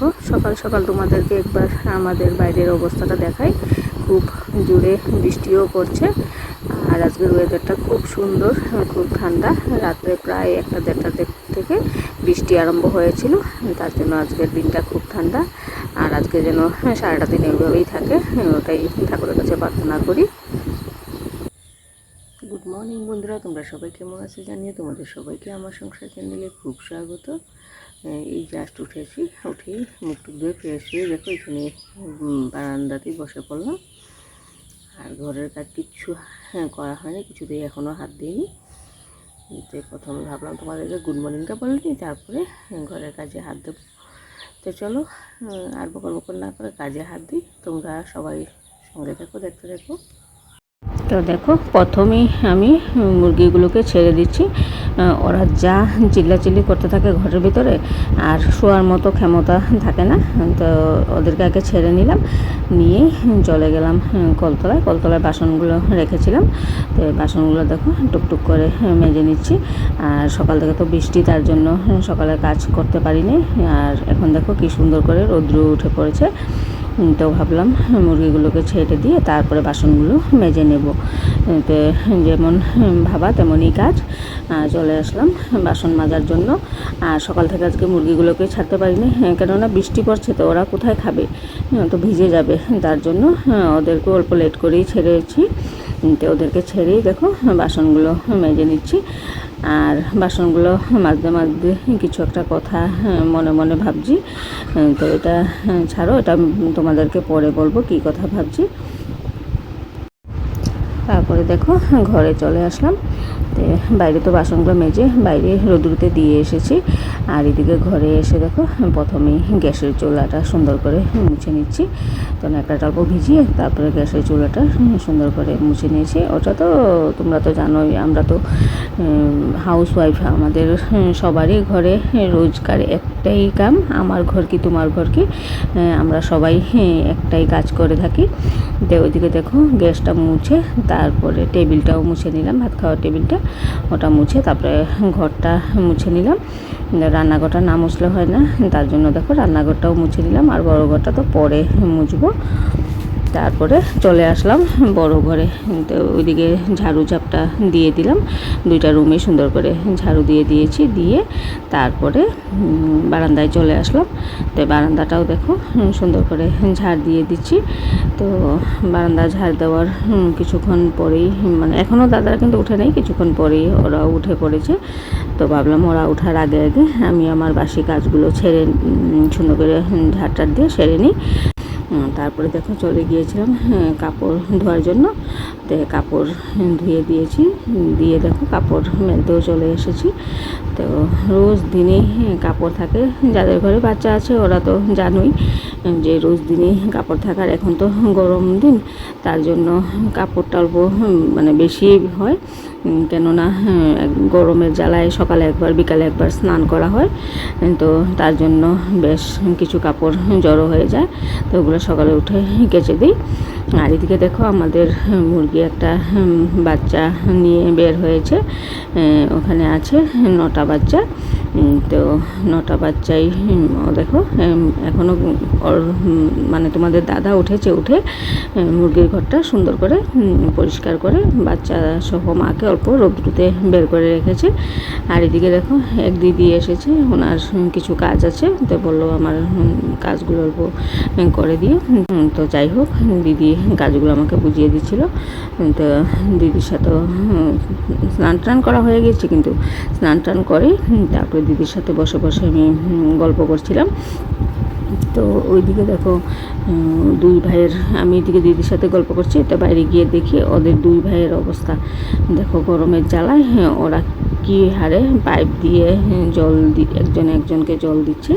দেখো, সকাল সকাল তোমাদেরকে একবার আমাদের বাইরের অবস্থাটা দেখাই। খুব জোরে বৃষ্টিও পড়ছে, আর আজকের ওয়েদারটা খুব সুন্দর খুব ঠান্ডা। রাত্রে প্রায় একটা দেড়টা থেকে বৃষ্টি আরম্ভ হয়েছিল, তার জন্য আজকের দিনটা খুব ঠান্ডা। আর আজকে যেন সারাটা দিন এইভাবেই থাকে, ওটাই ঠাকুরের কাছে প্রার্থনা করি। গুড মর্নিং বন্ধুরা, তোমরা সবাই কেমন আছো জানিয়ে তোমাদের সবাইকে আমার সংসার চ্যানেলে খুব স্বাগত। এই জাস্ট উঠেছি, উঠেই মুখ টুক ধুয়ে ফ্রেশ হয়ে দেখো এখানে বারান্দাতেই বসে পড়লাম। আর ঘরের কাজ কিচ্ছু হ্যাঁ করা হয়নি, কিছুতেই এখনও হাত দিইনি। তো প্রথমে ভাবলাম তোমাদেরকে গুড মর্নিংটা বলে নিই, তারপরে ঘরের কাজে হাত দেবো। তো চলো আর বকর বকর না করে কাজে হাত দিই। তোমরা সবাই সঙ্গে দেখো দেখতে দেখো তো দেখো, প্রথমেই আমি মুরগিগুলোকে ছেড়ে দিচ্ছি। ওরা যা চিল্লাচিল্লি করতে থাকে ঘরের ভিতরে, আর শোয়ার মতো ক্ষমতা থাকে না, তো ওদেরকে আগে ছেড়ে নিলাম, নিয়ে চলে গেলাম কলতলায়। কলতলায় বাসনগুলো রেখেছিলাম, তো বাসনগুলো দেখো, টুকটুক করে মেজে নিচ্ছি। আর সকাল থেকে তো বৃষ্টি, তার জন্য সকালে কাজ করতে পারিনি। আর এখন দেখো কি সুন্দর করে রৌদ্র উঠে পড়েছে। তো ভাবলাম মুরগিগুলোকে ছেড়ে দিয়ে তারপরে বাসনগুলো মেজে নেব। তো যেমন ভাবা তেমনই কাজ। চলে আসলাম বাসন মাজার জন্য। আর সকাল থেকে আজকে মুরগিগুলোকে ছাড়তে পারিনি হ্যাঁ, কেননা বৃষ্টি পড়ছে তো ওরা কোথায় খাবে? হ্যাঁ, তো ভিজে যাবে। তার জন্য হ্যাঁ, ওদেরকে অল্প লেট করেই ছেড়েছি। তো ওদেরকে ছেড়েই দেখো বাসনগুলো মেজে নিচ্ছি। আর বাসনগুলো মাঝে মাঝে কিছু একটা কথা মনে মনে ভাবছি। তো এটা ছাড়ো, এটা তোমাদেরকে পরে বলব কি কথা ভাবছি। তারপরে দেখো, ঘরে চলে আসলাম। তো বাইরে তো বাসনগুলো মেজে বাইরে রোদ্রুতে দিয়ে এসেছি। আর এদিকে ঘরে এসে দেখো, প্রথমেই গ্যাসের চুলাটা সুন্দর করে মুছে নিচ্ছি। তো ন্যাকড়াটা অল্প ভিজিয়ে তারপরে গ্যাসের চুলাটা সুন্দর করে মুছে নিয়েছি। ওটা তো তোমরা তো জানোই, আমরা তো হাউস ওয়াইফ আমাদের সবারই ঘরে রোজকার একটাই কাম। আমার ঘর কি তোমার ঘর কি? আমরা সবাই একটাই কাজ করে থাকি। ওইদিকে দেখো গ্যাসটা মুছে তারপরে টেবিলটাও মুছে নিলাম, ভাত খাওয়ার টেবিলটা ওটা মুছে তারপরে ঘরটা মুছে নিলাম। রান্নাঘরটা না মুছলে হয় না, তার জন্য দেখো রান্নাঘরটাও মুছে নিলাম, আর বড় ঘরটা তো পরে মুছবো। তারপরে চলে আসলাম বড় ঘরে। তো ওইদিকে ঝাড়ু ঝাপটা দিয়ে দিলাম। দুইটা রুমে সুন্দর করে ঝাড়ু দিয়ে দিয়েছি, দিয়ে তারপরে বারান্দায় চলে আসলাম। তো বারান্দাটাও দেখো সুন্দর করে ঝাড় দিয়ে দিচ্ছি। তো বারান্দা ঝাড় দেওয়ার কিছুক্ষণ পরেই মানে এখনও দাদারা কিন্তু উঠে নেই, কিছুক্ষণ পরেই ওরা উঠে পড়েছে। তো ভাবলাম ওরা ওঠার আগে আগে আমি আমার বাসি কাজগুলো ছেড়ে সুন্দর করে ঝাড় টাড় দিয়ে সেরে নিই। তারপরে দেখো চলে গিয়েছিলাম হ্যাঁ, কাপড় ধোয়ার জন্য। তো কাপড় ধুয়ে দিয়েছি দিয়ে দেখো কাপড় মেলতেও চলে এসেছি। তো রোজ দিনেই হ্যাঁ, কাপড় থাকে। যাদের ঘরে বাচ্চা আছে ওরা তো জানোই যে রোজ দিনেই কাপড় থাকার এখন তো গরম দিন। তার জন্য কাপড়টা অল্প মানে বেশি হয়। কেননা হ্যাঁ, গরমের জ্বালায় সকালে একবার বিকালে একবার স্নান করা হয়। তো তার জন্য বেশ কিছু কাপড় জড়ো হয়ে যায়। তো ওগুলো সকালে উঠে কেচে দিই। আর এদিকে দেখো আমাদের মুরগি একটা বাচ্চা নিয়ে বের হয়েছে। ওখানে আছে নটা বাচ্চা। তো নটা বাচ্চাই দেখো এখনও মানে তোমাদের দাদা উঠেছে উঠে মুরগির ঘরটা সুন্দর করে পরিষ্কার করে বাচ্চা সহ মাকে অল্প রোদ্রুতে বের করে রেখেছে। আর এদিকে দেখো, এক দিদি এসেছে, ওনার কিছু কাজ আছে, তো বলল আমার কাজগুলো অল্প করে দিয়ে তো যাই হোক, দিদি কাজগুলো আমাকে বুঝিয়ে দিচ্ছিল। তো দিদির সাথে স্নান টান করা হয়ে গেছে, কিন্তু স্নান টান করে তারপরে দিদির সাথে বসে বসে আমি গল্প করছিলাম। তো ওইদিকে দেখো দুই ভাইয়ের আমি এদিকে দিদির সাথে গল্প করছি তো বাইরে গিয়ে দেখি ওদের দুই ভাইয়ের অবস্থা। দেখো গরমের জ্বালায় হ্যাঁ, ওরা কি হারে পাইপ দিয়ে হ্যাঁ, জল দি একজন একজনকে জল দিচ্ছে।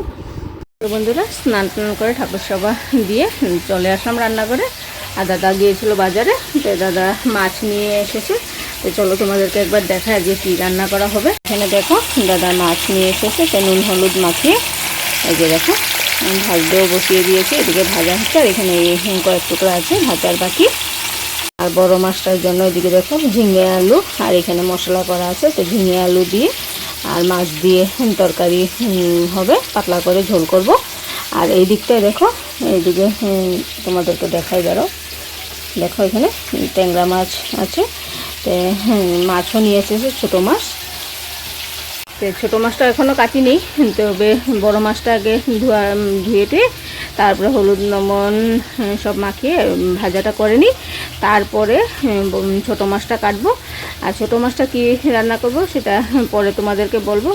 বন্ধুরা স্নান টান করে ঠাকুর সভা দিয়ে চলে আসলাম রান্না করে আর দাদা গিয়েছিল বাজারে তো দাদা মাছ নিয়ে এসেছে। তো চলো তোমাদেরকে একবার দেখা যে কী রান্না করা হবে। এখানে দেখো দাদা মাছ নিয়ে এসেছে তো নুন হলুদ মাখিয়ে এই যে দেখো। আমি বসিয়ে দিয়েছি, এদিকে ভাজা হচ্ছে, আর এখানে এই কয়েক টুকরা আছে ভাজার বাকি। আর বড় মাছটার জন্য এদিকে দেখো ঝিঙে আলু, আর এখানে মশলা করা আছে, তো ঝিঙে আলু দিয়ে আর মাছ দিয়ে তরকারি হবে, পাতলা করে ঝোল করব। আর এই দিকটায় দেখো এইদিকে তোমাদেরকে দেখাই দাঁড়াও দেখো এখানে ট্যাংরা মাছ আছে, তো মাছও নিয়ে এসেছে, ছোটো মাছ। তো ছোটো মাছটা এখনও কাটিনি তবে বড় মাছটা আগে ধোয়া ধুয়ে টুয়ে তারপরে হলুদ লবণ হ্যাঁ, সব মাখিয়ে ভাজাটা করে নিই তারপরে ছোটো মাছটা কাটবো। আর ছোটো মাছটা কি রান্না করব সেটা পরে তোমাদেরকে বলব।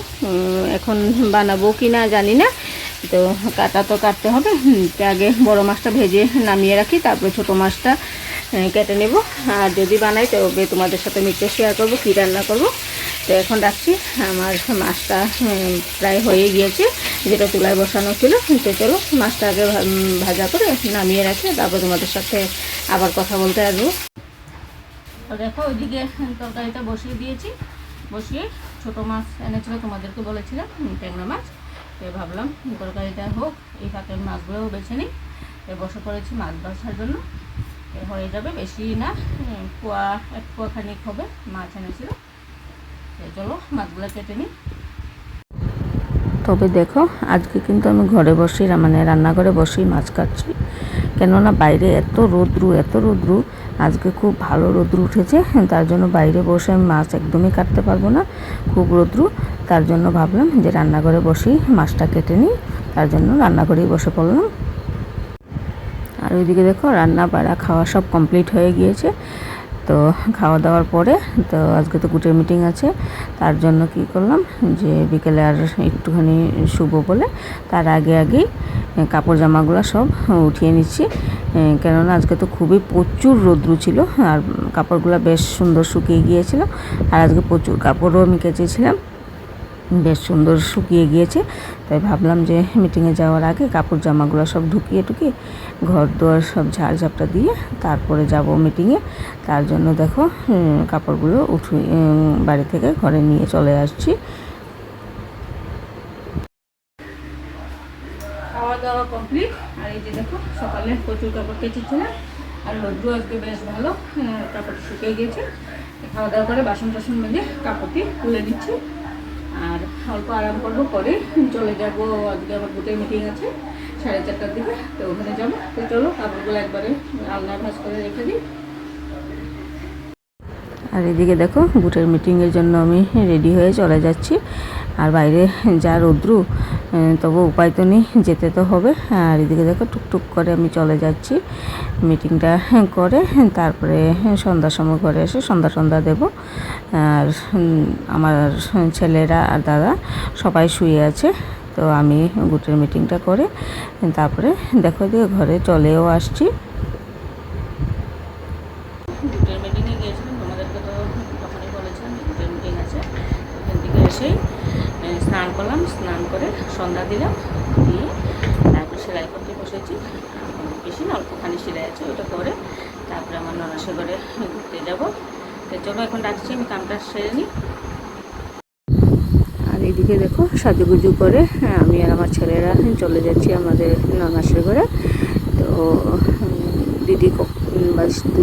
এখন বানাবো কি না জানি না। তো কাটা তো কাটতে হবে। আগে বড় মাছটা ভেজে নামিয়ে রাখি তারপরে ছোটো মাছটা কেটে নেব। আর যদি বানাই তবে তোমাদের সাথে মিক্সচার শেয়ার করব কী রান্না করব। তো এখন রাখছি। আমার মাছটা প্রায় হয়ে গিয়েছে। যেটা চুলায় বসানো ছিল, তো চলো মাছটা আগে ভাজা করে নামিয়ে রাখি তারপর তোমাদের সাথে আবার কথা বলতে আসব। দেখো, ওইদিকে তরকারিটা বসিয়ে দিয়েছি। বসিয়ে ছোটো মাছ এনেছিল, তোমাদেরকে বলেছিলাম ট্যাংরা মাছ। তো ভাবলাম, তরকারিটা হোক, এই ফাঁকে মাছগুলোও বেছে নিই। তো বসে পড়েছি মাছ বাছার জন্য। হয়ে যাবে, বেশি না পোয়া, এক পোয়া খানিক হবে মাছ এনেছিল। মাছগুলো তবে দেখো, আজকে কিন্তু আমি ঘরে বসে মানে রান্নাঘরে বসেই মাছ কাটছি। কেননা বাইরে এত রোদ্রু এত রোদ্রু, আজকে খুব ভালো রোদ্রু উঠেছে, তার জন্য বাইরে বসে আমি মাছ একদমই কাটতে পারব না। খুব রোদ্রু, তার জন্য ভাবলাম যে রান্নাঘরে বসেই মাছটা কেটে নিই, তার জন্য রান্নাঘরেই বসে পড়লাম। আর ওইদিকে দেখো রান্না বাড়া খাওয়া সব কমপ্লিট হয়ে গিয়েছে। তো খাওয়া দাওয়ার পরে তো আজকে তো গুটের মিটিং আছে, তার জন্য কি করলাম যে বিকেলে আর একটুখানি শুভ বলে তার আগে আগেই কাপড় জামাগুলো সব উঠিয়ে নিচ্ছি কেননা আজকে তো খুবই প্রচুর রৌদ্র ছিল, আর কাপড়গুলো বেশ সুন্দর শুকিয়ে গিয়েছিল, আর আজকে প্রচুর কাপড়ও আমি কেচেছিলাম। বেশ সুন্দর শুকিয়ে গিয়েছে। তাই ভাবলাম যে মিটিংয়ে যাওয়ার আগে কাপড় জামাগুলো সব ঢুকিয়ে টুকিয়ে ঘর দুয়ার সব ঝাড় ঝাপটা দিয়ে তারপরে যাব মিটিংয়ে তার জন্য দেখো কাপড়গুলো উঠে বাড়ি থেকে ঘরে নিয়ে চলে আসছি। খাওয়া দাওয়া করে বাসন টাসন মেজে কাপড়টি তুলে দিচ্ছি আর অল্প আরাম করব, পরে চলে যাব। আজকে আমার বুটের মিটিং আছে, সাড়ে চারটার দিকে, তো ওখানে যাব। তো চলো, কাপড়গুলো একবারে আলনায় ভাস করে রেখে দিই। আর এদিকে দেখো, বুটের মিটিংয়ের জন্য আমি রেডি হয়ে চলে যাচ্ছি। আর বাইরে যা রৌদ্রু তবু উপায় তো নেই, যেতে তো হবে। আর এদিকে দেখো টুকটুক করে আমি চলে যাচ্ছি। মিটিংটা করে তারপরে সন্ধ্যার সময় ঘরে এসে সন্ধ্যা সন্ধ্যা দেব। আর আমার ছেলেরা আর দাদা সবাই শুয়ে আছে। তো আমি বুটের মিটিংটা করে তারপরে দেখো এদিকে ঘরে চলেও আসছি। দুটোর মিটিংয়ে আছে। স্নান করলাম স্নান করে সন্ধ্যা দিলাম দিয়ে তারপর সেলাই করতে বসেছি। বেশি না অল্পখানি সেলাই আছে ওটা করে তারপরে আমার ননাসে ঘরে ঘুরতে যাব। তো চলো এখন রাখছি আমি কামটা সেরে নিই। আর এদিকে দেখো সাজুগুজু করে হ্যাঁ, আমি আর আমার ছেলেরা চলে যাচ্ছি আমাদের ননাসের ঘরে তো দিদি দু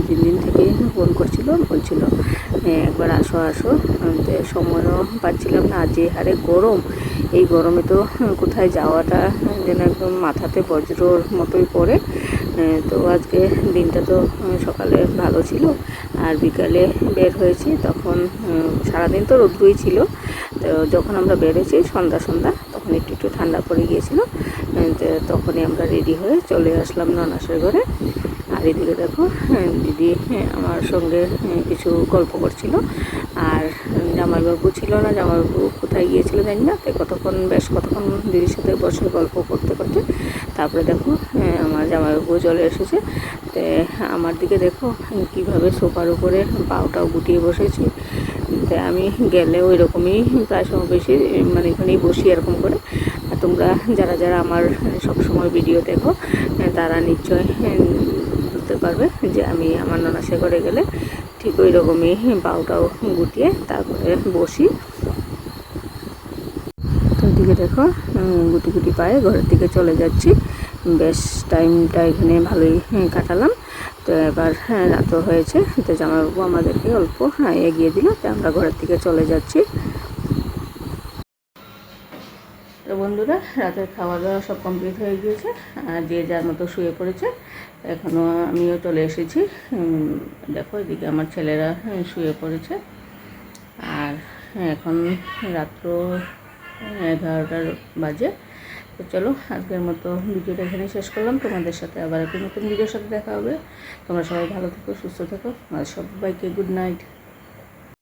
তিন দিন থেকে ফোন করছিল বলছিল "হ্যাঁ, একবার আসো আসো। সময়ও পাচ্ছিলাম না যে হারে গরম। এই গরমে তো কোথায় যাওয়াটা যেন একদম মাথাতে বজ্রর মতোই পড়ে। তো আজকে দিনটা তো সকালে ভালো ছিল। আর বিকালে বের হয়েছি তখন সারাদিন তো রোদ্রুই ছিল। তো যখন আমরা বেরোছি সন্ধ্যা সন্ধ্যা তখন একটু একটু ঠান্ডা পড়ে গিয়েছিল। তখনই আমরা রেডি হয়ে চলে আসলাম ননাসের ঘরে। আর এদিকে দেখো হ্যাঁ, দিদি হ্যাঁ, আমার সঙ্গে হ্যাঁ, কিছু গল্প করছিল। আর জামাইবাবু ছিল না জামাইবাবু কোথায় গিয়েছিল জানি না তাই কতক্ষণ বেশ কতক্ষণ দিদির সাথে বসে গল্প করতে করতে তারপরে দেখো আমার জামাইবাবু চলে এসেছে। তো আমার দিকে দেখো কীভাবে সোফার উপরে পাওটাও গুটিয়ে বসেছি। তো আমি গেলে ওই রকমই প্রায় সময় বেশি মানে এখানেই বসি এরকম করে। আর তোমরা যারা যারা আমার সবসময় ভিডিও দেখো তারা নিশ্চয় বুঝতে পারবে যে আমি আমার ননাসে ঘরে গেলে ঠিক ওই রকমই পাউটাও গুটিয়ে তারপরে বসি। তো দিকে দেখো গুটি গুটি পায়ে ঘরের দিকে চলে যাচ্ছি। বেশ টাইমটা এখানে ভালোই কাটালাম। তো এবার হ্যাঁ রাতও হয়েছে। তো জামাইবাবু আমাদেরকে অল্প হ্যাঁ এগিয়ে দিল। তো আমরা ঘরের দিকে চলে যাচ্ছি তো বন্ধুরা রাতের খাওয়া দাওয়া সব কমপ্লিট হয়ে গিয়েছে যে যার মতো শুয়ে পড়েছে এখনও আমিও চলে এসেছি। দেখো এদিকে আমার ছেলেরা হ্যাঁ, শুয়ে পড়েছে। আর এখন রাত্র এগারোটার বাজে। তো চলো আজকের মতো ভিডিওটা এখানে শেষ করলাম। তোমাদের সাথে আবার একটা নতুন ভিডিওর সাথে দেখা হবে। তোমরা সবাই ভালো থেকো সুস্থ থেকো আর সবাইকে গুড নাইট